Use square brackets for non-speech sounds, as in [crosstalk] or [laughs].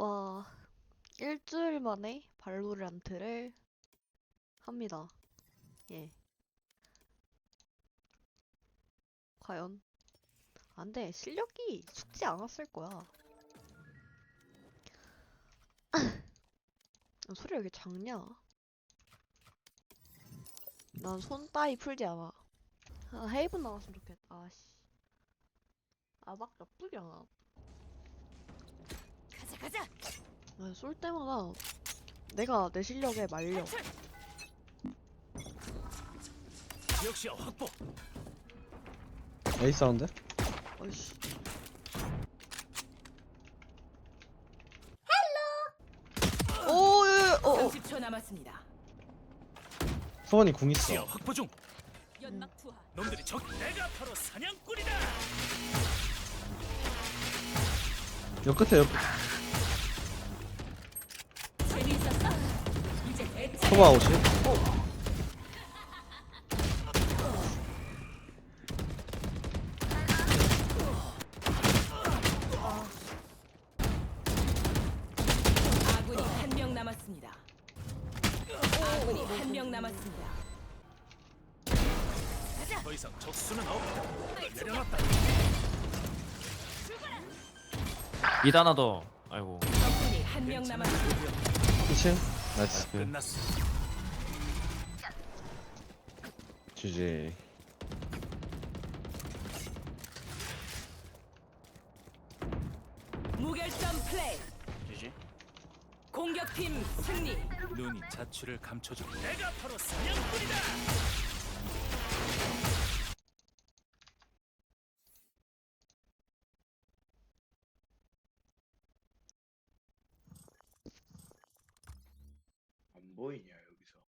와, 일주일 만에 발로란트를 합니다. 예. 과연? 안 돼. 실력이 숙지 않았을 거야. [laughs] 소리가 왜 이렇게 작냐? 난 손 따위 풀지 않아. 아, 헤이븐 나왔으면 좋겠다. 아씨. 아, 막 나쁘지 않아. 가자. 아, 쏠 때마다 내가 내 실력에 말려. 지역시야 확보. A 사운드? 어이씨. 헬로. 오, 예, 예, 어, 어. 30초 남았습니다. 소원이 궁 있어. 확보 중. 연막 투하. 놈들이 적. 내가 바로 사냥꾼이다. 요 끝에 요 이제 대체. 소바 옷이. 아군이 한 명 남았습니다. 아군이 한 명 남았습니다. 더 이상 적수는 없다. 내려놨다. 미드 하나 더. 아이고. 적군이 한 명 남았습니다. 2층. 나이스. 끝났어. GG. 무결점 플레이. 지지. 공격팀 승리. 눈이 자취를 감춰주. 내가 바로 사냥꾼이다. 안 보이냐